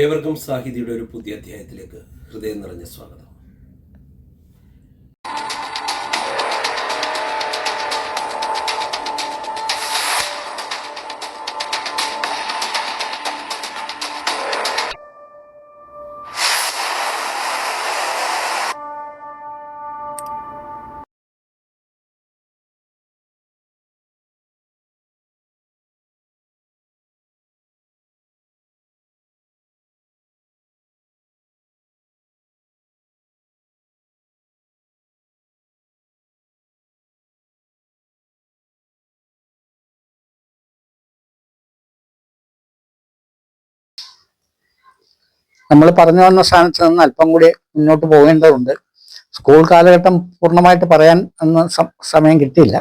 ഏവർക്കും സാഹിതിയുടെ ഒരു പുതിയ അധ്യായത്തിലേക്ക് ഹൃദയം നിറഞ്ഞ സ്വാഗതം. നമ്മൾ പറഞ്ഞു വന്ന സ്ഥാനത്ത് നിന്ന് അല്പം കൂടി മുന്നോട്ട് പോകേണ്ടതുണ്ട്. സ്കൂൾ കാലഘട്ടം പൂർണമായിട്ട് പറയാൻ അന്ന് സമയം കിട്ടിയില്ല.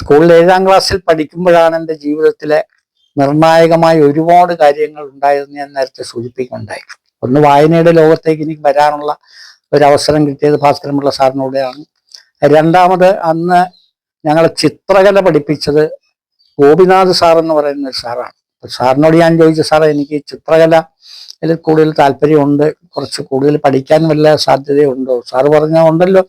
സ്കൂളിൽ ഏഴാം ക്ലാസ്സിൽ പഠിക്കുമ്പോഴാണ് എന്റെ ജീവിതത്തിലെ നിർണായകമായ ഒരുപാട് കാര്യങ്ങൾ ഉണ്ടായതെന്ന് ഞാൻ നേരത്തെ സൂചിപ്പിക്കുകയുണ്ടായി. ഒന്ന് വായനയുടെ ലോകത്തേക്ക് എനിക്ക് വരാനുള്ള ഒരവസരം കിട്ടിയത് ഭാസ്കരമുള്ള സാറിനൂടെയാണ്. രണ്ടാമത് അന്ന് ഞങ്ങളെ ചിത്രകല പഠിപ്പിച്ചത് ഗോപിനാഥ് സാർ എന്ന് പറയുന്ന ഒരു സാറാണ്. സാറിനോട് ഞാൻ ചോദിച്ചു സാറേ എനിക്ക് ചിത്രകല അതിൽ കൂടുതൽ താല്പര്യമുണ്ട് കുറച്ച് കൂടുതൽ പഠിക്കാൻ വല്ല സാധ്യതയുണ്ടോ? സാറ് പറഞ്ഞ ഉണ്ടല്ലോ.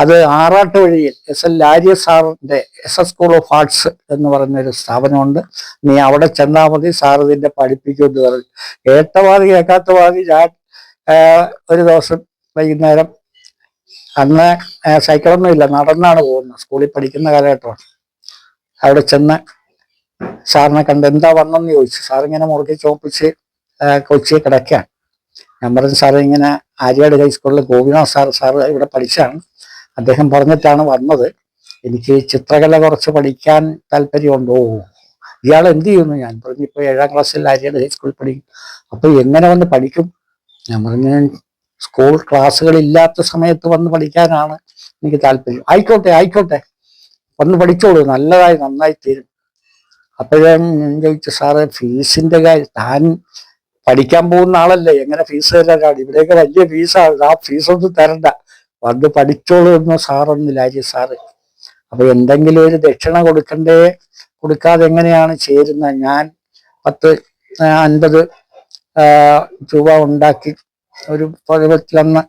അത് ആറാട്ട് വഴിയിൽ എസ് എൽ ലാര്യ സാറിന്റെ S S school of arts എന്ന് പറഞ്ഞൊരു സ്ഥാപനമുണ്ട്. നീ അവിടെ ചെന്നാൽ മതി സാർ ഇതിന്റെ പഠിപ്പിക്കുമെന്ന് പറഞ്ഞു. കേട്ട കേൾക്കാത്തവാദി ഞാൻ ഒരു ദിവസം വൈകുന്നേരം അന്ന് സൈക്കിളൊന്നുമില്ല നടന്നാണ് പോകുന്നത്. സ്കൂളിൽ പഠിക്കുന്ന കാലഘട്ടമാണ്. അവിടെ ചെന്ന് സാറിനെ കണ്ട് എന്താ വന്നെന്ന് ചോദിച്ചു. സാറിങ്ങനെ മുറുക്കി ചോപ്പിച്ച് ആ, കൊച്ചിയിൽ കിടക്കുകയാണ്. ഞാൻ പറഞ്ഞു ഇങ്ങനെ ആര്യാട് ഹൈസ്കൂളിൽ ഗോപിനാഥ് സാർ സാർ ഇവിടെ പഠിച്ചാണ്. അദ്ദേഹം പറഞ്ഞിട്ടാണ് വന്നത്. എനിക്ക് ചിത്രകല കുറച്ച് പഠിക്കാൻ താല്പര്യമുണ്ടോ? ഇയാൾ എന്ത് ചെയ്യുന്നു? ഞാൻ പറഞ്ഞു ഇപ്പോൾ ഏഴാം ക്ലാസ്സിൽ ആര്യാട് ഹൈസ്കൂളിൽ പഠിക്കും. അപ്പൊ എങ്ങനെ വന്ന് പഠിക്കും? ഞാൻ പറഞ്ഞു സ്കൂൾ ക്ലാസ്സുകളില്ലാത്ത സമയത്ത് വന്ന് പഠിക്കാനാണ് എനിക്ക് താല്പര്യം. ആയിക്കോട്ടെ ആയിക്കോട്ടെ. വന്ന് പഠിച്ചോളൂ. നല്ലതായി നന്നായി തീരും. അപ്പോഴേ ഞാൻ ചോദിച്ചു സാറ് ഫീസിന്റെ കാര്യം താൻ പഠിക്കാൻ പോകുന്ന ആളല്ലേ? എങ്ങനെ ഫീസ് തരാനാണ്? ഇവിടെയൊക്കെ വലിയ ഫീസാണ് ആ ഫീസൊന്നും തരണ്ട. വന്ന് പഠിച്ചോളൂ എന്നോ സാറൊന്നും ലാജി സാറ് അപ്പൊ എന്തെങ്കിലും ഒരു ദക്ഷിണ കൊടുക്കണ്ടേ? കൊടുക്കാതെ എങ്ങനെയാണ് ചേരുന്നത് ഞാൻ പത്ത് അൻപത് രൂപ ഉണ്ടാക്കി ഒരു പരുവത്തിലന്ന്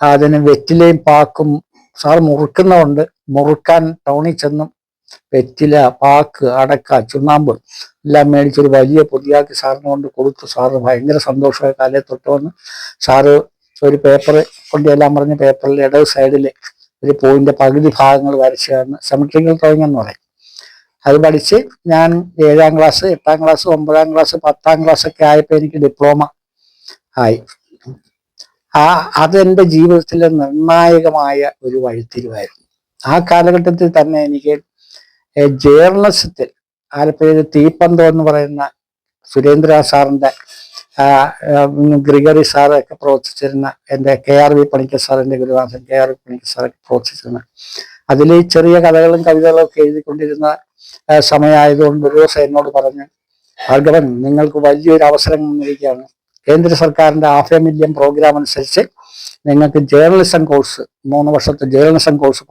അതിന് വെറ്റിലയും പാക്കും. സാർ മുറുക്കുന്നതുകൊണ്ട് മുറുക്കാൻ ടൗണിൽ ചെന്നും വെറ്റില പാക്ക് അടക്ക ചുണ്ണാമ്പ് എല്ലാം മേടിച്ചൊരു വലിയ പൊതിയാക്കി സാറിന് കൊണ്ട് കൊടുത്തു. സാറ് ഭയങ്കര സന്തോഷമായി കാലേ തൊട്ട് വന്ന് സാറ് ഒരു പേപ്പർ കൊണ്ട് എല്ലാം പറഞ്ഞ് പേപ്പറിൽ ഇടത് സൈഡിൽ ഒരു പൂവിന്റെ പകുതി ഭാഗങ്ങൾ വരച്ച് സെമട്രിക്കൽ ഡ്രോയിങ് എന്ന് പറയും. അത് പഠിച്ച് ഞാൻ ഏഴാം ക്ലാസ് എട്ടാം ക്ലാസ് ഒമ്പതാം ക്ലാസ് പത്താം ക്ലാസ് ഒക്കെ ആയപ്പോൾ എനിക്ക് ഡിപ്ലോമ ആയി. ആ അത് എന്റെ ജീവിതത്തിലെ നിർണായകമായ ഒരു വഴിത്തിരിവായിരുന്നു. ആ കാലഘട്ടത്തിൽ തന്നെ എനിക്ക് ജേർണലിസത്തിൽ ആലപ്പുഴയിൽ തീപ്പന്തോ എന്ന് പറയുന്ന സുരേന്ദ്ര ഉം, ഗ്രിഗറി സാറൊക്കെ പ്രവർത്തിച്ചിരുന്ന എന്റെ കെ ആർ വി പണിക്കർ സാറിന്റെ ഗുരുവാസൻ കെ ആർ വി പണിക്കർ സാറൊക്കെ പ്രവർത്തിച്ചിരുന്ന. അതിൽ ഈ ചെറിയ കഥകളും കവിതകളും ഒക്കെ എഴുതിക്കൊണ്ടിരുന്ന സമയമായതുകൊണ്ട് ഒരു ദിവസം എന്നോട് പറഞ്ഞു ഭാർഗവൻ നിങ്ങൾക്ക് വലിയൊരു അവസരം വന്നിരിക്കുകയാണ്. കേന്ദ്ര സർക്കാരിന്റെ ഹാഫ് എ പ്രോഗ്രാം അനുസരിച്ച് നിങ്ങൾക്ക് ജേർണലിസം കോഴ്സ് മൂന്ന് വർഷത്തെ ജേർണലിസം കോഴ്സ്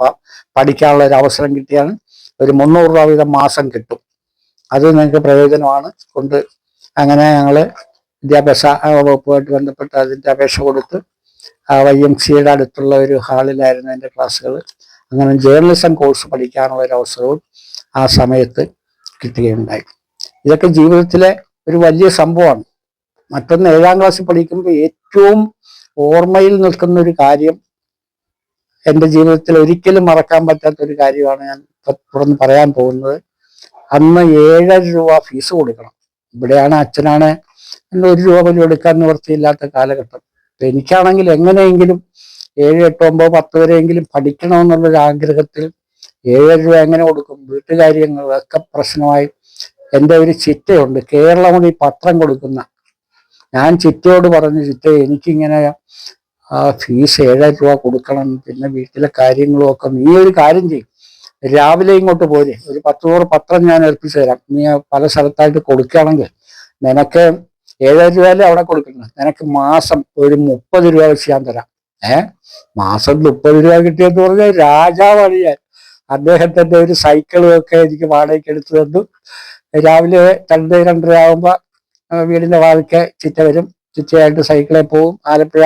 പഠിക്കാനുള്ള ഒരു അവസരം കിട്ടിയാണ്. ഒരു മുന്നൂറ് രൂപ വീതം മാസം കിട്ടും. അത് നിങ്ങൾക്ക് പ്രയോജനമാണ്. കൊണ്ട് അങ്ങനെ ഞങ്ങൾ വിദ്യാഭ്യാസ വകുപ്പുമായിട്ട് ബന്ധപ്പെട്ട് അതിന്റെ അപേക്ഷ കൊടുത്ത് വൈ എം സിയുടെ അടുത്തുള്ള ഒരു ഹാളിലായിരുന്നു എന്റെ ക്ലാസ്സുകൾ അങ്ങനെ ജേർണലിസം കോഴ്സ് പഠിക്കാനുള്ള ഒരു അവസരവും ആ സമയത്ത് കിട്ടുകയുണ്ടായി. ഇതൊക്കെ ജീവിതത്തിലെ ഒരു വലിയ സംഭവമാണ്. മറ്റൊന്ന് ഏഴാം ക്ലാസ്സിൽ പഠിക്കുമ്പോൾ ഏറ്റവും ഓർമ്മയിൽ നിൽക്കുന്ന ഒരു കാര്യം എന്റെ ജീവിതത്തിൽ ഒരിക്കലും മറക്കാൻ പറ്റാത്ത ഒരു കാര്യമാണ് ഞാൻ തുറന്ന് പറയാൻ പോകുന്നത് അന്ന് ഏഴര രൂപ ഫീസ് കൊടുക്കണം. ഇവിടെയാണ് അച്ഛനാണ് ഒരു രൂപ പോലും എടുക്കാൻ നിവൃത്തിയില്ലാത്ത കാലഘട്ടം. എനിക്കാണെങ്കിൽ എങ്ങനെയെങ്കിലും ഏഴ് എട്ട് ഒമ്പത് പത്ത് വരെയെങ്കിലും പഠിക്കണമെന്നുള്ളൊരു ആഗ്രഹത്തിൽ ഏഴര രൂപ എങ്ങനെ കൊടുക്കും? വീട്ടുകാര്യങ്ങളൊക്കെ പ്രശ്നമായി. എന്റെ ഒരു ചിറ്റയുണ്ട്. കേരളമൊഴി പത്രം കൊടുക്കുന്ന. ഞാൻ ചിറ്റയോട് പറഞ്ഞു ചിറ്റ എനിക്കിങ്ങനെ ഫീസ് ഏഴര രൂപ കൊടുക്കണം. പിന്നെ വീട്ടിലെ കാര്യങ്ങളും ഒക്കെ നീ ഒരു കാര്യം ചെയ്യും. രാവിലെ ഇങ്ങോട്ട് പോരെ. ഒരു പത്ത് നൂറ് പത്രം ഞാൻ ഏൽപ്പിച്ചു തരാം. നീ പല സ്ഥലത്തായിട്ട് കൊടുക്കുകയാണെങ്കിൽ നിനക്ക് ഏഴായിരം രൂപയല്ലേ അവിടെ കൊടുക്കുന്നത്? നിനക്ക് മാസം ഒരു മുപ്പത് രൂപ വെച്ച് ഞാൻ തരാം. ഏ? മാസം മുപ്പത് രൂപ കിട്ടിയെന്ന് പറഞ്ഞാൽ രാജാവാണ് ഞാൻ. അദ്ദേഹത്തിന്റെ ഒരു സൈക്കിളൊക്കെ എനിക്ക് വാടകയ്ക്ക് എടുത്തു തന്നു. രാവിലെ രണ്ട് രണ്ടര ആകുമ്പോ വീടിന്റെ വാതിക്ക് ചിറ്റ വരും. ചിറ്റയായിട്ട് സൈക്കിളിൽ പോവും. Alappuzha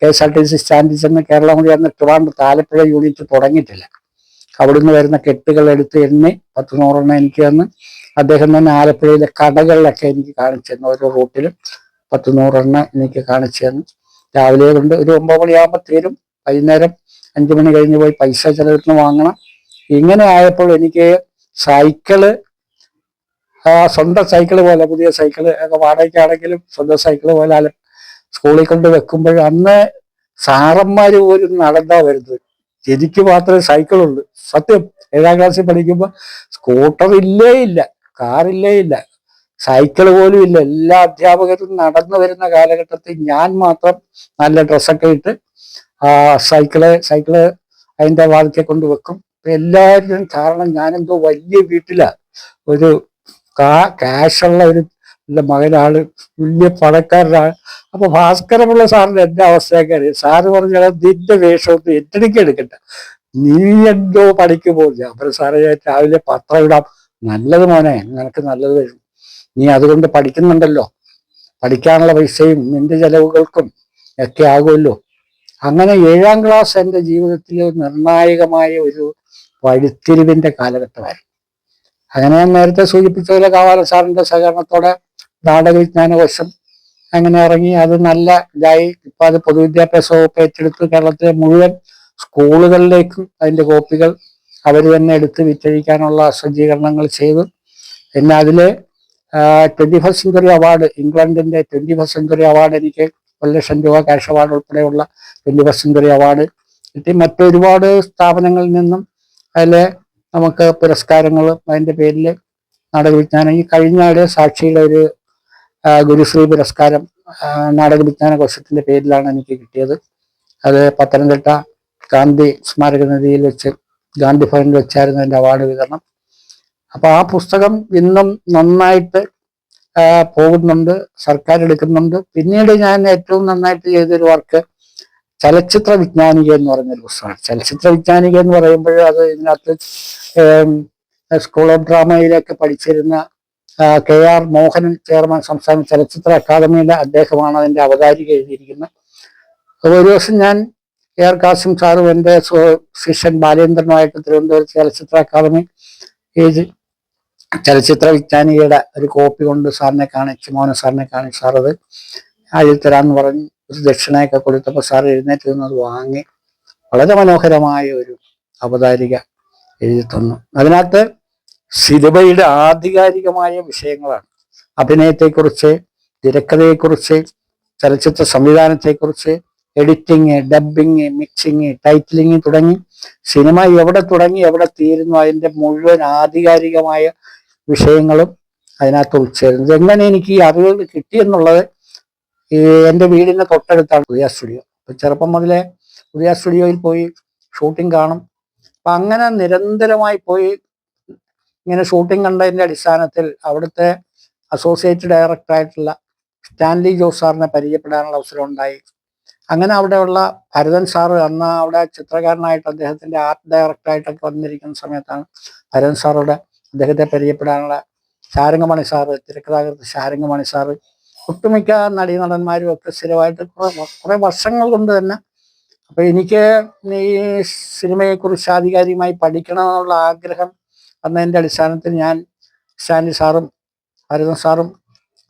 K S R T C സ്റ്റാൻഡിൽ ചെന്ന് കേരളം കൂടി അന്ന് ആലപ്പുഴ യൂണിറ്റ് തുടങ്ങിയിട്ടില്ല. അവിടുന്ന് വരുന്ന കെട്ടുകൾ എടുത്ത് എണ്ണി പത്ത് നൂറെണ്ണം എനിക്ക് തന്ന്. അദ്ദേഹം തന്നെ ആലപ്പുഴയിലെ കടകളിലൊക്കെ എനിക്ക് കാണിച്ചു തന്നു. ഓരോ റൂട്ടിലും പത്ത് നൂറെണ്ണം എനിക്ക് കാണിച്ചു തന്നു. രാവിലെ കൊണ്ട് ഒരു ഒമ്പത് മണിയാകുമ്പോൾ തീരും വൈകുന്നേരം അഞ്ചു മണി കഴിഞ്ഞ് പോയി പൈസ ചിലവിന് വാങ്ങണം. ഇങ്ങനെ ആയപ്പോൾ എനിക്ക് സൈക്കിൾ സ്വന്തം സൈക്കിൾ പോലെ പുതിയ സൈക്കിൾ ഒക്കെ വാടകയ്ക്കാണെങ്കിലും സ്വന്തം സൈക്കിൾ പോലെ സ്കൂളിൽ കൊണ്ട് വെക്കുമ്പോൾ അന്ന് സാറന്മാര് പോലും നടന്നാ വരുന്നത്. എനിക്ക് മാത്രമേ സൈക്കിളുള്ളൂ. സത്യം ഏഴാം ക്ലാസ്സിൽ പഠിക്കുമ്പോൾ സ്കൂട്ടർ ഇല്ലേ ഇല്ല കാറില്ലേ ഇല്ല സൈക്കിൾ പോലും ഇല്ല. എല്ലാ അധ്യാപകരും നടന്നു വരുന്ന കാലഘട്ടത്തിൽ ഞാൻ മാത്രം നല്ല ഡ്രസ്സൊക്കെ ഇട്ട് സൈക്കിൾ സൈക്കിൾ അതിന്റെ വാതിക്കെ കൊണ്ട് വെക്കും. എല്ലാവരും കാരണം ഞാനെന്തോ വലിയ വീട്ടിലാ. ഒരു കാശുള്ള ഒരു എന്റെ മകനാണ് വലിയ പണക്കാരനാണ്. അപ്പൊ ഭാസ്കരമുള്ള സാറിന്റെ എന്റെ അവസ്ഥയൊക്കെ അറിയാം. സാറ് പറഞ്ഞാൽ നിന്റെ വേഷമൊന്നും ഏറ്റെടുക്കി എടുക്കണ്ട. നീ എന്തോ പണിക്ക് പോകും. ഞാൻ സാറേ ഞാൻ രാവിലെ പത്രം ഇടാം. നല്ലത് മോനെ നിനക്ക് നല്ലത് വരും നീ അതുകൊണ്ട് പഠിക്കുന്നുണ്ടല്ലോ. പഠിക്കാനുള്ള പൈസയും നിന്റെ ചെലവുകൾക്കും ഒക്കെ ആകുമല്ലോ. അങ്ങനെ ഏഴാം ക്ലാസ് എന്റെ ജീവിതത്തിൽ നിർണായകമായ ഒരു വഴിത്തിരിവിന്റെ കാലഘട്ടമായിരുന്നു. അങ്ങനെ ഞാൻ നേരത്തെ സൂചിപ്പിച്ച പോലെ കാവാല സാറിന്റെ സഹകരണത്തോടെ നാടക വിജ്ഞാനകോശം അങ്ങനെ ഇറങ്ങി അത് നല്ല ഇതായി. ഇപ്പൊ അത് പൊതുവിദ്യാഭ്യാസ വകുപ്പ് ഏറ്റെടുത്ത് കേരളത്തിലെ മുഴുവൻ സ്കൂളുകളിലേക്കും അതിന്റെ കോപ്പികൾ അവർ തന്നെ എടുത്ത് വിറ്റഴിക്കാനുള്ള സജ്ജീകരണങ്ങൾ ചെയ്തു. പിന്നെ അതിലെ ട്വന്റി ഫസ്റ്റ് സെഞ്ചുറി അവാർഡ് ഇംഗ്ലണ്ടിന്റെ ട്വന്റി ഫസ്റ്റ് സെഞ്ചുറി അവാർഡ് എനിക്ക് ഒരു ലക്ഷം രൂപ ക്യാഷ് അവാർഡ് ഉൾപ്പെടെയുള്ള ട്വന്റി ഫസ്റ്റ് സെഞ്ചുറി അവാർഡ് കിട്ടി. മറ്റൊരുപാട് സ്ഥാപനങ്ങളിൽ നിന്നും അതിലെ നമുക്ക് പുരസ്കാരങ്ങൾ അതിന്റെ പേരിൽ നാടകവിജ്ഞാനം. ഈ കഴിഞ്ഞ സാക്ഷിയുടെ ഒരു ഗുരുശ്രീ പുരസ്കാരം നാടക നാടകവിജ്ഞാന കോശത്തിന്റെ പേരിലാണ് എനിക്ക് കിട്ടിയത്. അത് പത്തനംതിട്ട ഗാന്ധി സ്മാരക നിധിയിൽ വെച്ച് ഗാന്ധി ഭവനിൽ വെച്ചായിരുന്നു എന്റെ അവാർഡ് വിതരണം. അപ്പൊ ആ പുസ്തകം ഇന്നും നന്നായിട്ട് പോകുന്നുണ്ട് സർക്കാർ എടുക്കുന്നുണ്ട്. പിന്നീട് ഞാൻ ഏറ്റവും നന്നായിട്ട് ചെയ്തൊരു വർക്ക് ചലച്ചിത്ര വിജ്ഞാനിക എന്ന് പറഞ്ഞൊരു പുസ്തകമാണ്. ചലച്ചിത്ര വിജ്ഞാനിക എന്ന് പറയുമ്പോൾ അത് ഇതിനകത്ത് സ്കൂൾ ഓഫ് ഡ്രാമയിലൊക്കെ പഠിച്ചിരുന്ന കെ ആർ മോഹനൻ ചെയർമാൻ സംസ്ഥാന ചലച്ചിത്ര അക്കാദമിയിലെ അദ്ദേഹമാണ് അതിന്റെ അവതാരിക എഴുതിയിരിക്കുന്നത്. അപ്പോൾ ഒരു ദിവസം ഞാൻ കെ ആർ കാസിം സാറും എന്റെ ശിഷ്യൻ ബാലേന്ദ്രനുമായിട്ട് തിരുവനന്തപുരത്ത് ചലച്ചിത്ര അക്കാദമി ഏജ് ചലച്ചിത്ര വിജ്ഞാനികയുടെ ഒരു കോപ്പി കൊണ്ട് സാറിനെ കാണിച്ചു മോഹൻ സാറിനെ കാണിച്ചു സാർ അത് എഴുതി തരാമെന്ന് പറഞ്ഞ് ഒരു ദക്ഷിണയൊക്കെ കൊടുത്തപ്പോൾ സാർ എഴുന്നേറ്റ് നിന്ന് അത് വാങ്ങി വളരെ മനോഹരമായ ഒരു അവതാരിക എഴുതി തന്നു. അതിനകത്ത് സിനിമയുടെ ആധികാരികമായ വിഷയങ്ങളാണ്. അഭിനയത്തെക്കുറിച്ച് തിരക്കഥയെക്കുറിച്ച് ചലച്ചിത്ര സംവിധാനത്തെക്കുറിച്ച് എഡിറ്റിങ് ഡബിങ് മിക്സിങ് ടൈറ്റിലിങ് തുടങ്ങി സിനിമ എവിടെ തുടങ്ങി എവിടെ തീരുന്നു അതിന്റെ മുഴുവൻ ആധികാരികമായ വിഷയങ്ങളും അതിനകത്ത് ഉൾച്ചേരുന്നത് എങ്ങനെ എനിക്ക് ഈ അറിവുകൾ കിട്ടിയെന്നുള്ളത് എന്റെ വീടിന്റെ തൊട്ടടുത്താണ് ഉദയ സ്റ്റുഡിയോ. അപ്പം ചെറുപ്പം മുതലേ ഉദയ സ്റ്റുഡിയോയിൽ പോയി ഷൂട്ടിംഗ് കാണും. അപ്പം അങ്ങനെ നിരന്തരമായി പോയി ഇങ്ങനെ ഷൂട്ടിംഗ് കണ്ടതിന്റെ അടിസ്ഥാനത്തിൽ അവിടുത്തെ അസോസിയേറ്റ് ഡയറക്ടറായിട്ടുള്ള സ്റ്റാൻലി ജോസ് സാറിനെ പരിചയപ്പെടാനുള്ള അവസരം ഉണ്ടായി അങ്ങനെ അവിടെയുള്ള ഭരതൻ സാറ് അന്ന് അവിടെ ചിത്രകാരനായിട്ട് അദ്ദേഹത്തിന്റെ ആർട്ട് ഡയറക്ടറായിട്ടൊക്കെ വന്നിരിക്കുന്ന സമയത്താണ് ഭരതൻ സാറോട് അദ്ദേഹത്തെ പരിചയപ്പെടാനുള്ള ശാരംഗമണി സാറ് തിരക്കഥാകൃത്ത് ശാരംഗമണി സാറ് ഒട്ടുമിക്ക നടീനടന്മാരും ഒക്കെ സ്ഥിരമായിട്ട് കുറെ വർഷങ്ങൾ കൊണ്ട് തന്നെ അപ്പൊ എനിക്ക് ഈ സിനിമയെക്കുറിച്ച് ആധികാരികമായി പഠിക്കണമെന്നുള്ള ആഗ്രഹം വന്നതിന്റെ അടിസ്ഥാനത്തിൽ ഞാൻ സ്റ്റാൻലി സാറും ഭരതൻ സാറും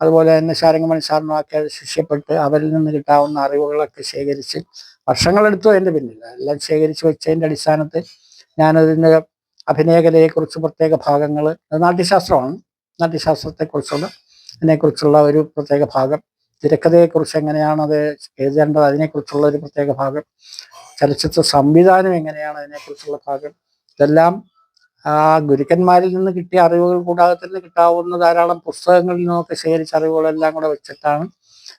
അതുപോലെ തന്നെ ശാരംഗമണി സാറിനും ഒക്കെ ശിഷ്യപ്പെട്ട് അവരിൽ നിന്ന് കിട്ടാവുന്ന അറിവുകളൊക്കെ ശേഖരിച്ച് വർഷങ്ങളെടുത്തു എന്റെ പിന്നിൽ. എല്ലാം ശേഖരിച്ച് വെച്ചതിന്റെ അടിസ്ഥാനത്തിൽ ഞാനതിന്റെ അഭിനയകലയെക്കുറിച്ച് പ്രത്യേക ഭാഗങ്ങൾ നാട്യശാസ്ത്രമാണ്. നാട്യശാസ്ത്രത്തെക്കുറിച്ചുള്ള അതിനെക്കുറിച്ചുള്ള ഒരു പ്രത്യേക ഭാഗം. തിരക്കഥയെക്കുറിച്ച് എങ്ങനെയാണ് അത് എഴുതേണ്ടത് അതിനെക്കുറിച്ചുള്ള ഒരു പ്രത്യേക ഭാഗം. ചലച്ചിത്ര സംവിധാനം എങ്ങനെയാണ് അതിനെക്കുറിച്ചുള്ള ഭാഗം. ഇതെല്ലാം ആ ഗുരുക്കന്മാരിൽ നിന്ന് കിട്ടിയ അറിവുകൾ കൂടാതെ തന്നെ കിട്ടാവുന്ന ധാരാളം പുസ്തകങ്ങളിൽ നിന്നൊക്കെ ശേഖരിച്ച അറിവുകളെല്ലാം കൂടെ വെച്ചിട്ടാണ്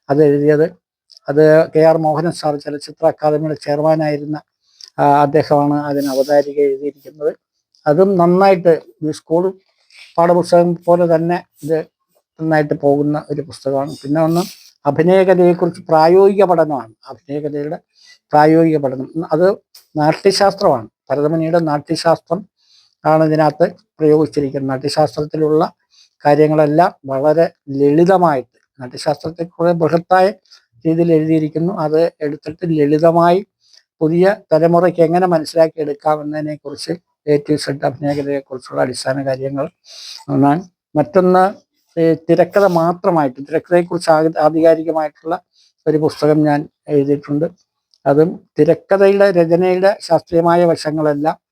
അത് എഴുതിയത്. അത് കെ ആർ മോഹനൻ സാർ ചലച്ചിത്ര അക്കാദമിയുടെ ചെയർമാനായിരുന്ന അദ്ദേഹമാണ് അതിന് അവതാരിക എഴുതിയിരിക്കുന്നത്. അതും നന്നായിട്ട് ഈ സ്കൂൾ പാഠപുസ്തകം പോലെ തന്നെ ഇത് നന്നായിട്ട് പോകുന്ന ഒരു പുസ്തകമാണ്. പിന്നെ ഒന്ന് അഭിനയകലയെക്കുറിച്ച് പ്രായോഗിക പഠനമാണ്. അഭിനയകലയുടെ പ്രായോഗിക പഠനം. അത് നാട്യശാസ്ത്രമാണ്. ഭരതമുനിയുടെ നാട്യശാസ്ത്രം ആണ് ഇതിനകത്ത് പ്രയോഗിച്ചിരിക്കുന്നത്. നാട്യശാസ്ത്രത്തിലുള്ള കാര്യങ്ങളെല്ലാം വളരെ ലളിതമായിട്ട് നാട്യശാസ്ത്രത്തെ കുറെ ബൃഹത്തായ രീതിയിൽ എഴുതിയിരിക്കുന്നു. അത് എടുത്തിട്ട് ലളിതമായി പുതിയ തലമുറയ്ക്ക് എങ്ങനെ മനസ്സിലാക്കി എടുക്കാം എന്നതിനെ കുറിച്ച് എ ടു സെഡ് അഭിനേകതയെ കുറിച്ചുള്ള അടിസ്ഥാന കാര്യങ്ങൾ ഒന്നാണ് മറ്റൊന്ന് തിരക്കഥ മാത്രമായിട്ട് തിരക്കഥയെക്കുറിച്ച് ആധികാരികമായിട്ടുള്ള ഒരു പുസ്തകം ഞാൻ എഴുതിയിട്ടുണ്ട്. അതും തിരക്കഥയുടെ രചനയുടെ ശാസ്ത്രീയമായ വശങ്ങളെല്ലാം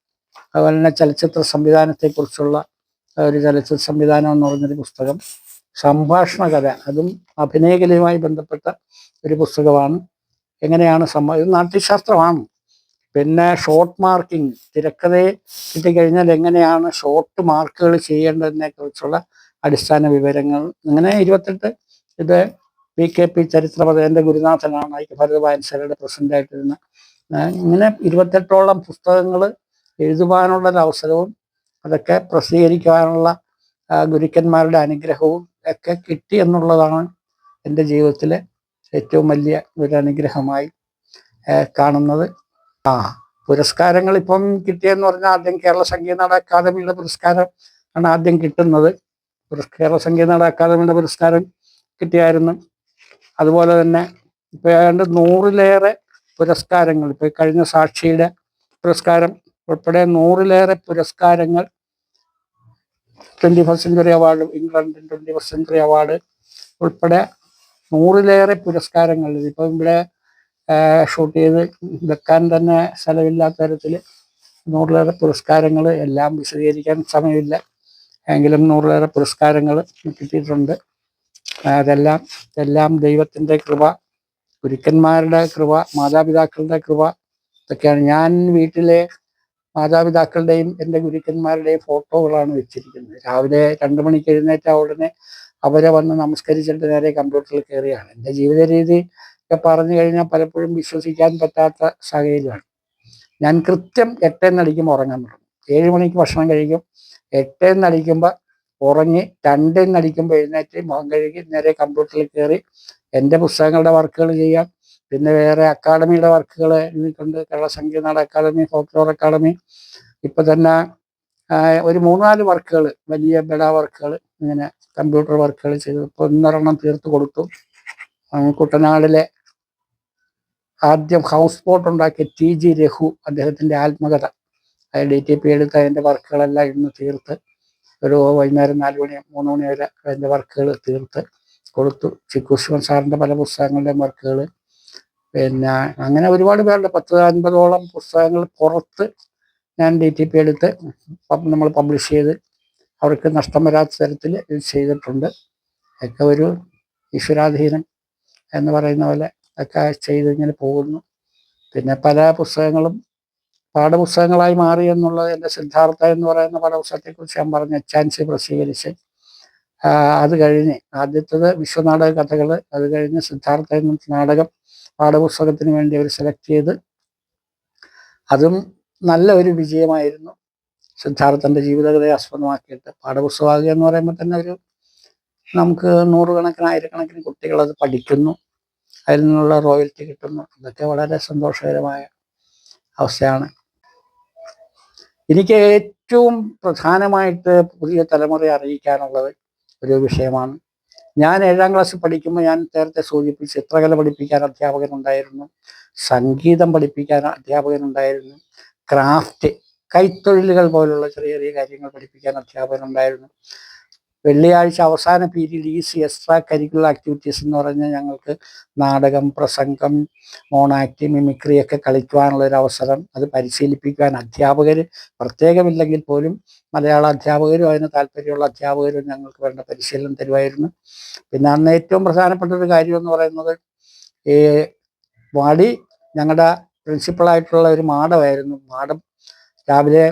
അതുപോലെ തന്നെ ചലച്ചിത്ര സംവിധാനത്തെക്കുറിച്ചുള്ള ഒരു ചലച്ചിത്ര സംവിധാനം എന്ന് പറഞ്ഞൊരു പുസ്തകം സംഭാഷണ കഥ. അതും അഭിനയകലയുമായി ബന്ധപ്പെട്ട ഒരു പുസ്തകമാണ്. എങ്ങനെയാണ് സംഭവം? ഇത് നാട്യശാസ്ത്രമാണ്. പിന്നെ ഷോർട്ട് മാർക്കിംഗ് തിരക്കഥയെ കിട്ടിക്കഴിഞ്ഞാൽ എങ്ങനെയാണ് ഷോർട്ട് മാർക്കുകൾ ചെയ്യേണ്ടതിനെ കുറിച്ചുള്ള അടിസ്ഥാന വിവരങ്ങൾ. അങ്ങനെ ഇരുപത്തെട്ട് ഇത് വി കെ പി ചരിത്രപഥ എന്റെ ഗുരുനാഥനാണ് ഐക്യഭാരത വായനശാലയുടെ ആ, ഇങ്ങനെ ഇരുപത്തെട്ടോളം പുസ്തകങ്ങൾ എഴുതുവാനുള്ള അവസരവും അതൊക്കെ പ്രസിദ്ധീകരിക്കുവാനുള്ള ഗുരുക്കന്മാരുടെ അനുഗ്രഹവും ഒക്കെ കിട്ടി എന്നുള്ളതാണ് എന്റെ ജീവിതത്തിലെ ഏറ്റവും വലിയ ഒരു അനുഗ്രഹമായി കാണുന്നത്. ആ പുരസ്കാരങ്ങൾ ഇപ്പം കിട്ടിയെന്ന് പറഞ്ഞാൽ ആദ്യം കേരള സംഗീത നാടക അക്കാദമിയുടെ പുരസ്കാരം ആണ് ആദ്യം കിട്ടുന്നത്. കേരള സംഗീത നാടക അക്കാദമിയുടെ പുരസ്കാരം കിട്ടിയായിരുന്നു. അതുപോലെ തന്നെ ഇപ്പൊ ഏതാണ്ട് നൂറിലേറെ പുരസ്കാരങ്ങൾ ഇപ്പൊ കഴിഞ്ഞ സാക്ഷിയുടെ പുരസ്കാരം ഉൾപ്പെടെ നൂറിലേറെ പുരസ്കാരങ്ങൾ ട്വന്റി ഫസ്റ്റ് സെഞ്ചുറി അവാർഡ് ഇംഗ്ലണ്ടിൻ ട്വന്റി ഫസ്റ്റ് സെഞ്ചുറി അവാർഡ് ഉൾപ്പെടെ നൂറിലേറെ പുരസ്കാരങ്ങൾ. ഇപ്പം ഇവിടെ ഷൂട്ട് ചെയ്ത് വെക്കാൻ തന്നെ സ്ഥലമില്ലാത്ത തരത്തിൽ നൂറിലേറെ പുരസ്കാരങ്ങൾ എല്ലാം വിശദീകരിക്കാൻ സമയമില്ല. എങ്കിലും നൂറിലേറെ പുരസ്കാരങ്ങൾ കിട്ടിയിട്ടുണ്ട്. അതെല്ലാം എല്ലാം ദൈവത്തിന്റെ കൃപ ഗുരുക്കന്മാരുടെ കൃപ മാതാപിതാക്കളുടെ കൃപ ഇതൊക്കെയാണ്. ഞാൻ വീട്ടിലെ മാതാപിതാക്കളുടെയും എന്റെ ഗുരുക്കന്മാരുടെയും ഫോട്ടോകളാണ് വെച്ചിരിക്കുന്നത്. രാവിലെ രണ്ട് മണിക്ക് എഴുന്നേറ്റ ഉടനെ അവരെ വന്ന് നമസ്കരിച്ചിട്ട് നേരെ കമ്പ്യൂട്ടറിൽ കയറിയാണ്. എന്റെ ജീവിത രീതി ഒക്കെ പറഞ്ഞു കഴിഞ്ഞാൽ പലപ്പോഴും വിശ്വസിക്കാൻ പറ്റാത്ത സാഹചര്യമാണ്. ഞാൻ കൃത്യം എട്ടെന്നടിക്കുമ്പോൾ ഉറങ്ങാൻ തുടങ്ങും. ഏഴ് മണിക്ക് ഭക്ഷണം കഴിക്കും. എട്ടെന്നടിക്കുമ്പോൾ ഉറങ്ങി രണ്ടെന്നടിക്കുമ്പോൾ എഴുന്നേറ്റ് മുഖം കഴുകി നേരെ കമ്പ്യൂട്ടറിൽ കയറി എന്റെ പുസ്തകങ്ങളുടെ വർക്കുകൾ ചെയ്യാം. പിന്നെ വേറെ അക്കാഡമിയുടെ വർക്കുകൾ എഴുതിയിട്ടുണ്ട് Kerala Sangeetha Nataka academy folklore academy. ഇപ്പൊ തന്നെ ഒരു മൂന്നാൽ വർക്കുകൾ വലിയ ബെഡ വർക്കുകൾ ഇങ്ങനെ കമ്പ്യൂട്ടർ വർക്കുകൾ ചെയ്തു ഇപ്പൊ ഒന്നൊരെണ്ണം തീർത്തു കൊടുത്തു. കുട്ടനാടിലെ ആദ്യം ഹൗസ് ബോട്ട് ഉണ്ടാക്കിയ ടി ജി രഘു അദ്ദേഹത്തിന്റെ ആത്മകഥ. ഡി ടി പി എടുത്ത് അതിന്റെ വർക്കുകളെല്ലാം ഇന്ന് തീർത്ത് ഒരു വൈകുന്നേരം നാല് മണി മൂന്ന് മണി വരെ അതിന്റെ വർക്കുകൾ തീർത്ത് കൊടുത്തു. ചിക്കു ശിവൻ സാറിന്റെ പല പുസ്തകങ്ങളുടെയും വർക്കുകൾ പിന്നെ അങ്ങനെ ഒരുപാട് പേരുടെ പത്ത് അൻപതോളം പുസ്തകങ്ങൾ പുറത്ത് ഞാൻ ഡി ടി പി എടുത്ത് നമ്മൾ പബ്ലിഷ് ചെയ്ത് അവർക്ക് നഷ്ടം വരാത്ത തരത്തിൽ ചെയ്തിട്ടുണ്ട്. ഒക്കെ ഒരു ഈശ്വരാധീനം എന്ന് പറയുന്ന പോലെ ഒക്കെ ചെയ്ത് ഇങ്ങനെ പോകുന്നു. പിന്നെ പല പുസ്തകങ്ങളും പാഠപുസ്തകങ്ങളായി മാറി എന്നുള്ളത് എന്റെ സിദ്ധാർത്ഥ എന്ന് പറയുന്ന പാഠപുസ്തകത്തെക്കുറിച്ച് ഞാൻ പറഞ്ഞ. ചാൻസ് പ്രസിദ്ധീകരിച്ച്. അത് കഴിഞ്ഞ് ആദ്യത്തത് വിശ്വനാടക കഥകൾ അത് കഴിഞ്ഞ് സിദ്ധാർത്ഥ എന്ന നാടകം പാഠപുസ്തകത്തിന് വേണ്ടി അവർ സെലക്ട് ചെയ്ത് അതും നല്ല ഒരു വിജയമായിരുന്നു. സിദ്ധാർത്ഥന്റെ ജീവിതകഥയെ ആസ്പദമാക്കിയിട്ട് പാഠപുസ്തകമാകുക എന്ന് പറയുമ്പോൾ തന്നെ ഒരു നമുക്ക് നൂറുകണക്കിന് ആയിരക്കണക്കിന് കുട്ടികൾ അത് പഠിക്കുന്നു. അതിൽ നിന്നുള്ള റോയൽറ്റി കിട്ടുന്നു. അതൊക്കെ വളരെ സന്തോഷകരമായ അവസ്ഥയാണ്. എനിക്ക് ഏറ്റവും പ്രധാനമായിട്ട് പുതിയ തലമുറയെ അറിയിക്കാനുള്ളത് ഒരു വിഷയമാണ് ഞാൻ ഏഴാം ക്ലാസ്സിൽ പഠിക്കുമ്പോൾ ഞാൻ നേരത്തെ സൂചിപ്പിച്ച് ചിത്രകല പഠിപ്പിക്കാൻ അധ്യാപകനുണ്ടായിരുന്നു. സംഗീതം പഠിപ്പിക്കാൻ അധ്യാപകനുണ്ടായിരുന്നു. ക്രാഫ്റ്റ് കൈത്തൊഴിലുകൾ പോലുള്ള ചെറിയ ചെറിയ കാര്യങ്ങൾ പഠിപ്പിക്കാൻ അധ്യാപകനുണ്ടായിരുന്നു. വെള്ളിയാഴ്ച അവസാന period EC extra curricular activities എന്ന് പറഞ്ഞാൽ ഞങ്ങൾക്ക് നാടകം പ്രസംഗം മോണാക്ടി മിമിക്രി ഒക്കെ കളിക്കുവാനുള്ള ഒരു അവസരം. അത് പരിശീലിപ്പിക്കാൻ അധ്യാപകർ പ്രത്യേകമില്ലെങ്കിൽ പോലും മലയാള അധ്യാപകരും അതിന് താല്പര്യമുള്ള അധ്യാപകരും ഞങ്ങൾക്ക് വേണ്ട പരിശീലനം തരുമായിരുന്നു. പിന്നെ അന്ന് ഏറ്റവും പ്രധാനപ്പെട്ട ഒരു കാര്യം എന്ന് പറയുന്നത് ഈ വാടി ഞങ്ങളുടെ പ്രിൻസിപ്പളായിട്ടുള്ള ഒരു മാഡമായിരുന്നു. മാഡം രാവിലെ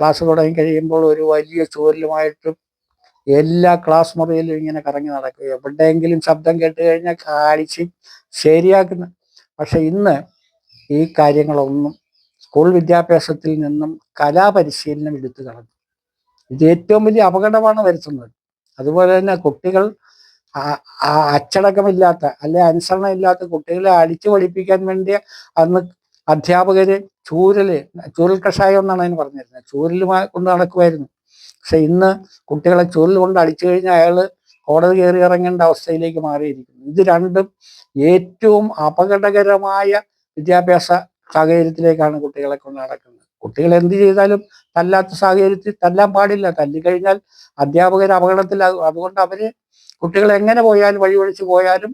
ക്ലാസ് തുടങ്ങി കഴിയുമ്പോൾ ഒരു വലിയ ചൂരലുമായിട്ട് എല്ലാ ക്ലാസ് മുറിയിലും ഇങ്ങനെ കറങ്ങി നടക്കുക. എവിടെയെങ്കിലും ശബ്ദം കേട്ട് കഴിഞ്ഞാൽ കാണിച്ച് ശരിയാക്കുന്ന. പക്ഷെ ഇന്ന് ഈ കാര്യങ്ങളൊന്നും സ്കൂൾ വിദ്യാഭ്യാസത്തിൽ നിന്നും കലാപരിശീലനം എടുത്തു കളഞ്ഞു. ഇത് ഏറ്റവും വലിയ അപകടമാണ് വരുത്തുന്നത്. അതുപോലെ തന്നെ കുട്ടികൾ അച്ചടക്കമില്ലാത്ത അല്ലെ അനുസരണമില്ലാത്ത കുട്ടികളെ അടിച്ചു പഠിപ്പിക്കാൻ വേണ്ടി അന്ന് അധ്യാപകര് ചൂരൽ ചൂരൽ കഷായം എന്നാണ് അതിന് പറഞ്ഞിരുന്നത്. ചൂരലുമായി കൊണ്ട് നടക്കുമായിരുന്നു. പക്ഷെ ഇന്ന് കുട്ടികളെ ചൂരൽ കൊണ്ട് അടിച്ചു കഴിഞ്ഞാൽ അയാൾ കോടതി കയറി ഇറങ്ങേണ്ട അവസ്ഥയിലേക്ക് മാറിയിരിക്കുന്നു. ഇത് രണ്ടും ഏറ്റവും അപകടകരമായ വിദ്യാഭ്യാസ സാഹചര്യത്തിലേക്കാണ് കുട്ടികളെ കൊണ്ട് നടക്കുന്നത്. കുട്ടികൾ എന്ത് ചെയ്താലും തല്ലാത്ത സാഹചര്യത്തിൽ തല്ലാൻ പാടില്ല. തല്ലിക്കഴിഞ്ഞാൽ അധ്യാപകർ അപകടത്തിലാകും അതുകൊണ്ട് അവർ കുട്ടികൾ എങ്ങനെ പോയാലും വഴിയൊഴിച്ച് പോയാലും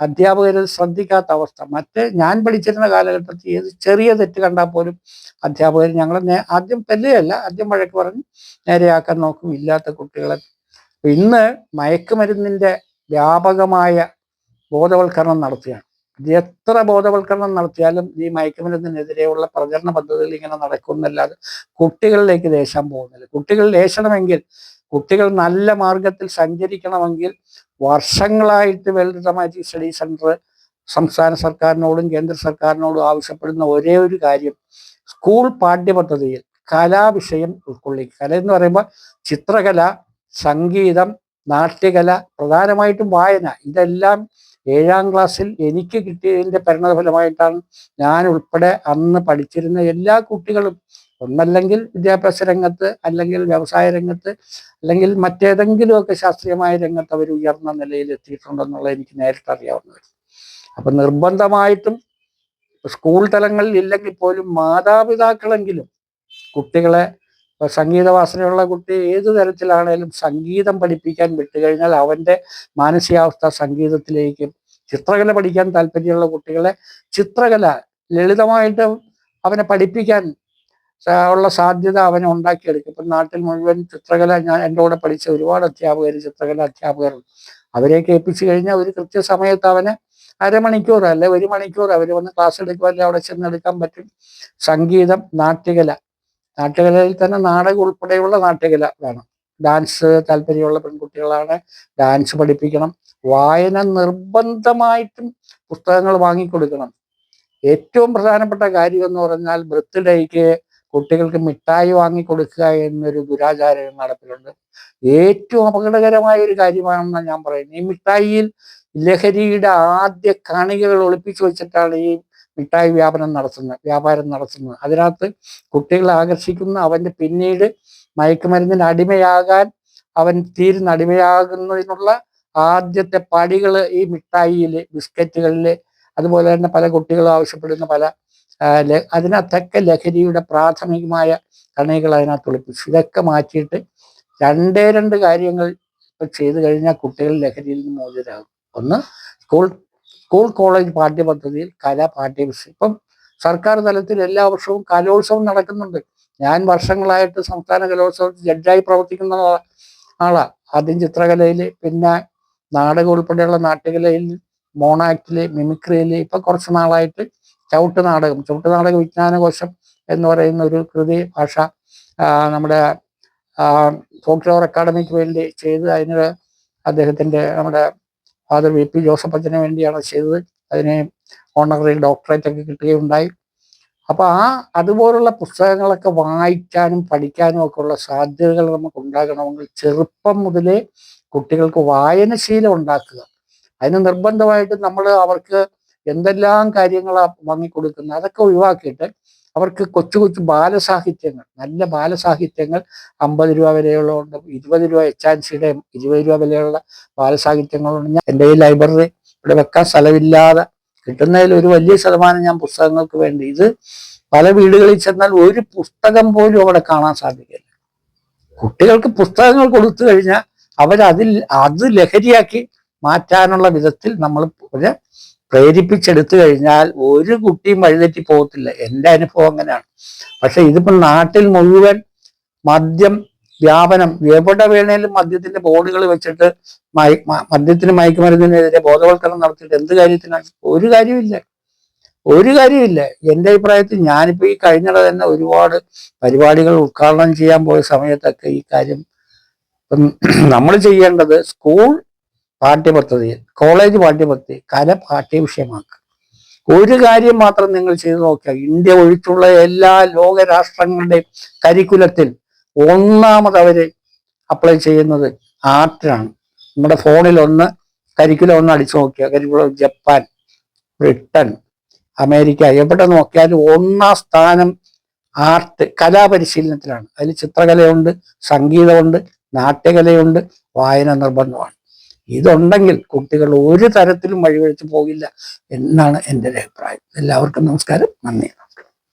അധ്യാപകർ ശ്രദ്ധിക്കാത്ത അവസ്ഥ. മറ്റ് ഞാൻ പഠിച്ചിരുന്ന കാലഘട്ടത്തിൽ ഏത് ചെറിയ തെറ്റ് കണ്ടാൽ പോലും അധ്യാപകർ ഞങ്ങൾ ആദ്യം തല്ലുകയല്ല ആദ്യം വഴക്ക് പറഞ്ഞ് നേരെയാക്കാൻ നോക്കും ഇല്ലാത്ത കുട്ടികളെ. ഇന്ന് മയക്കുമരുന്നിന്റെ വ്യാപകമായ ബോധവൽക്കരണം നടത്തുകയാണ്. എത്ര ബോധവൽക്കരണം നടത്തിയാലും ഈ മയക്കുമരുന്നിനെതിരെയുള്ള പ്രചരണ പദ്ധതികൾ ഇങ്ങനെ നടക്കുന്നല്ലാതെ കുട്ടികളിലേക്ക് ദേശം പോകുന്നില്ല. കുട്ടികൾ ലേശണമെങ്കിൽ കുട്ടികൾ നല്ല മാർഗത്തിൽ സഞ്ചരിക്കണമെങ്കിൽ വർഷങ്ങളായിട്ട് വേൾഡ് ഡ്രമാറ്റിക് സ്റ്റഡി സെന്റർ സംസ്ഥാന സർക്കാരിനോടും കേന്ദ്ര സർക്കാരിനോടും ആവശ്യപ്പെടുന്ന ഒരേ ഒരു കാര്യം സ്കൂൾ പാഠ്യപദ്ധതിയിൽ കലാവിഷയം ഉൾക്കൊള്ളിക്കുക. കല എന്ന് പറയുമ്പോൾ ചിത്രകല സംഗീതം നാട്യകല പ്രധാനമായിട്ടും വായന. ഇതെല്ലാം ഏഴാം ക്ലാസ്സിൽ എനിക്ക് കിട്ടിയതിന്റെ പരിണതഫലമായിട്ടാണ് ഞാൻ ഉൾപ്പെടെ അന്ന് പഠിച്ചിരുന്ന എല്ലാ കുട്ടികളും ഒന്നല്ലെങ്കിൽ വിദ്യാഭ്യാസ രംഗത്ത് അല്ലെങ്കിൽ വ്യവസായ രംഗത്ത് അല്ലെങ്കിൽ മറ്റേതെങ്കിലുമൊക്കെ ശാസ്ത്രീയമായ രംഗത്ത് അവർ ഉയർന്ന നിലയിൽ എത്തിയിട്ടുണ്ടെന്നുള്ളത് എനിക്ക് നേരിട്ട് അറിയാവുന്നത്. അപ്പൊ നിർബന്ധമായിട്ടും സ്കൂൾ തലങ്ങളിൽ ഇല്ലെങ്കിൽ പോലും മാതാപിതാക്കളെങ്കിലും കുട്ടികളെ സംഗീത വാസനയുള്ള കുട്ടി ഏത് തരത്തിലാണേലും സംഗീതം പഠിപ്പിക്കാൻ വിട്ടുകഴിഞ്ഞാൽ അവന്റെ മാനസികാവസ്ഥ സംഗീതത്തിലേക്കും ചിത്രകല പഠിക്കാൻ താല്പര്യമുള്ള കുട്ടികളെ ചിത്രകല ലളിതമായിട്ട് അവനെ പഠിപ്പിക്കാൻ ഉള്ള സാധ്യത അവനെ ഉണ്ടാക്കിയെടുക്കും. ഇപ്പം നാട്ടിൽ മുഴുവൻ ചിത്രകല ഞാൻ എന്റെ കൂടെ പഠിച്ച ഒരുപാട് അധ്യാപകർ ചിത്രകല അധ്യാപകരുണ്ട് അവരെ കേൾപ്പിച്ചു കഴിഞ്ഞാൽ ഒരു കൃത്യസമയത്ത് അവന് അരമണിക്കൂർ അല്ലെ ഒരു മണിക്കൂർ അവർ വന്ന് ക്ലാസ് എടുക്കുമല്ലേ അവിടെ ചെന്ന് എടുക്കാൻ പറ്റും. സംഗീതം നാട്യകല. നാട്യകലയിൽ തന്നെ നാടകം ഉൾപ്പെടെയുള്ള നാട്യകല വേണം. ഡാൻസ് താല്പര്യമുള്ള പെൺകുട്ടികളാണ് ഡാൻസ് പഠിപ്പിക്കണം. വായന നിർബന്ധമായിട്ടും പുസ്തകങ്ങൾ വാങ്ങിക്കൊടുക്കണം. ഏറ്റവും പ്രധാനപ്പെട്ട കാര്യം എന്ന് പറഞ്ഞാൽ ബർത്ത്ഡേക്ക് കുട്ടികൾക്ക് മിഠായി വാങ്ങി കൊടുക്കുക എന്നൊരു ദുരാചാരം നടപ്പിലുണ്ട്. ഏറ്റവും അപകടകരമായ ഒരു കാര്യമാണെന്ന് ഞാൻ പറയുന്നത്. ഈ മിഠായിയിൽ ലഹരിയുടെ ആദ്യ കണികകൾ ഒളിപ്പിച്ചു വെച്ചിട്ടാണ് ഈ മിഠായി വ്യാപനം നടത്തുന്നത് വ്യാപാരം നടത്തുന്നത്. അതിനകത്ത് കുട്ടികളെ ആകർഷിക്കുന്ന അവന്റെ പിന്നീട് മയക്കുമരുന്നിന് അടിമയാകാൻ അവൻ തീരുന്ന അടിമയാകുന്നതിനുള്ള ആദ്യത്തെ പടികൾ ഈ മിഠായിയിൽ ബിസ്ക്കറ്റുകളിൽ അതുപോലെ തന്നെ പല കുട്ടികളും ആവശ്യപ്പെടുന്ന പല അതിനകത്തൊക്കെ ലഹരിയുടെ പ്രാഥമികമായ കണികൾ അതിനകത്ത് ഒളിപ്പിച്ചു. ഇതൊക്കെ മാറ്റിയിട്ട് രണ്ടേ രണ്ട് കാര്യങ്ങൾ ഇപ്പൊ ചെയ്തു കഴിഞ്ഞാൽ കുട്ടികൾ ലഹരിയിൽ നിന്ന് മോചിതരാകും. ഒന്ന് സ്കൂൾ സ്കൂൾ കോളേജ് പാഠ്യപദ്ധതിയിൽ കല പാഠ്യവിഷയം. ഇപ്പം സർക്കാർ തലത്തിൽ എല്ലാ വർഷവും കലോത്സവം നടക്കുന്നുണ്ട്. ഞാൻ വർഷങ്ങളായിട്ട് സംസ്ഥാന കലോത്സവത്തിൽ ജഡ്ജായി പ്രവർത്തിക്കുന്ന ആളാ- ആളാ. ആദ്യം ചിത്രകലയിൽ പിന്നെ നാടകം ഉൾപ്പെടെയുള്ള നാട്ടുകലയിൽ മോണാക്റ്റിൽ മിമിക്രിയിൽ ഇപ്പൊ കുറച്ച് നാളായിട്ട് ചവിട്ട് നാടകം. ചവിട്ട് നാടക വിജ്ഞാനകോശം എന്ന് പറയുന്ന ഒരു കൃതി ഭാഷ നമ്മുടെ ഫോക്ലോർ അക്കാഡമിക്ക് വേണ്ടി ചെയ്ത് അതിന് അദ്ദേഹത്തിന്റെ നമ്മുടെ ഫാദർ വി പി ജോസഫ് അച്ഛന് വേണ്ടിയാണ് ചെയ്തത്. അതിന് ഓണററി ഡോക്ടറേറ്റ് ഒക്കെ കിട്ടുകയുണ്ടായി. അപ്പൊ ആ അതുപോലുള്ള പുസ്തകങ്ങളൊക്കെ വായിക്കാനും പഠിക്കാനും ഒക്കെ ഉള്ള സാധ്യതകൾ നമുക്ക് ഉണ്ടാകണമെങ്കിൽ ചെറുപ്പം മുതലേ കുട്ടികൾക്ക് വായനശീലം ഉണ്ടാക്കുക. അതിന് നിർബന്ധമായിട്ട് നമ്മൾ അവർക്ക് എന്തെല്ലാം കാര്യങ്ങളാണ് വാങ്ങിക്കൊടുക്കുന്നത്? അതൊക്കെ ഒഴിവാക്കിയിട്ട് അവർക്ക് കൊച്ചു കൊച്ചു ബാലസാഹിത്യങ്ങൾ നല്ല ബാലസാഹിത്യങ്ങൾ അമ്പത് രൂപ വിലയുള്ളതുണ്ട് ഇരുപത് രൂപ എച്ച് ആൻഡ് സിയുടെ ഇരുപത് രൂപ വിലയുള്ള ബാലസാഹിത്യങ്ങളുണ്ട്. ഞാൻ എന്റെ ഈ ലൈബ്രറി ഇവിടെ വെക്കാൻ സ്ഥലമില്ലാതെ കിട്ടുന്നതിൽ ഒരു വലിയ ശതമാനം ഞാൻ പുസ്തകങ്ങൾക്ക് വേണ്ടി. ഇത് പല വീടുകളിൽ ചെന്നാൽ ഒരു പുസ്തകം പോലും അവിടെ കാണാൻ സാധിക്കില്ല. കുട്ടികൾക്ക് പുസ്തകങ്ങൾ കൊടുത്തു കഴിഞ്ഞാൽ അവരതിൽ അത് ലഹരിയാക്കി മാറ്റാനുള്ള വിധത്തിൽ നമ്മൾ ഒരു പ്രേരിപ്പിച്ചെടുത്തു കഴിഞ്ഞാൽ ഒരു കുട്ടിയും വഴിതെറ്റി പോകത്തില്ല. എന്റെ അനുഭവം അങ്ങനെയാണ്. പക്ഷെ ഇതിപ്പോ നാട്ടിൽ മുഴുവൻ മദ്യം വ്യാപനം എവിടെ വേണേലും മദ്യത്തിന്റെ ബോർഡുകൾ വെച്ചിട്ട് മദ്യത്തിന് മയക്കുമരുന്നിനെതിരെ ബോധവൽക്കരണം നടത്തിയിട്ട് എന്ത് കാര്യത്തിനാണ്? ഒരു കാര്യമില്ല ഒരു കാര്യമില്ല എന്റെ അഭിപ്രായത്തിൽ ഞാനിപ്പോ ഈ കഴിഞ്ഞിടെ തന്നെ ഒരുപാട് പരിപാടികൾ ഉദ്ഘാടനം ചെയ്യാൻ പോയ സമയത്തൊക്കെ ഈ കാര്യം നമ്മൾ ചെയ്യേണ്ടത് സ്കൂൾ പാഠ്യപദ്ധതിയിൽ കോളേജ് പാഠ്യപദ്ധതി കല പാഠ്യവിഷയമാക്കുക ഒരു കാര്യം മാത്രം നിങ്ങൾ ചെയ്തു നോക്കുക ഇന്ത്യ ഒഴിച്ചുള്ള എല്ലാ ലോക രാഷ്ട്രങ്ങളുടെയും കരിക്കുലത്തിൽ ഒന്നാമത് അവർ അപ്ലൈ ചെയ്യുന്നത് ആർട്ടിനാണ്. നമ്മുടെ ഫോണിൽ ഒന്ന് കരിക്കുലം ഒന്ന് അടിച്ചു നോക്കിയ കരിക്കുലം ജപ്പാൻ ബ്രിട്ടൻ അമേരിക്ക എവിടെ നോക്കിയാലും ഒന്നാം സ്ഥാനം ആർട്ട് കലാപരിശീലനത്തിലാണ്. അതിൽ ചിത്രകലയുണ്ട് സംഗീതമുണ്ട് നാട്യകലയുണ്ട് വായന നിർബന്ധമാണ്. ഇതുണ്ടെങ്കിൽ കുട്ടികൾ ഒരു തരത്തിലും വഴിവഴിച്ചു പോകില്ല എന്നാണ് എന്റെ ഒരു അഭിപ്രായം. എല്ലാവർക്കും നമസ്കാരം. നന്ദി.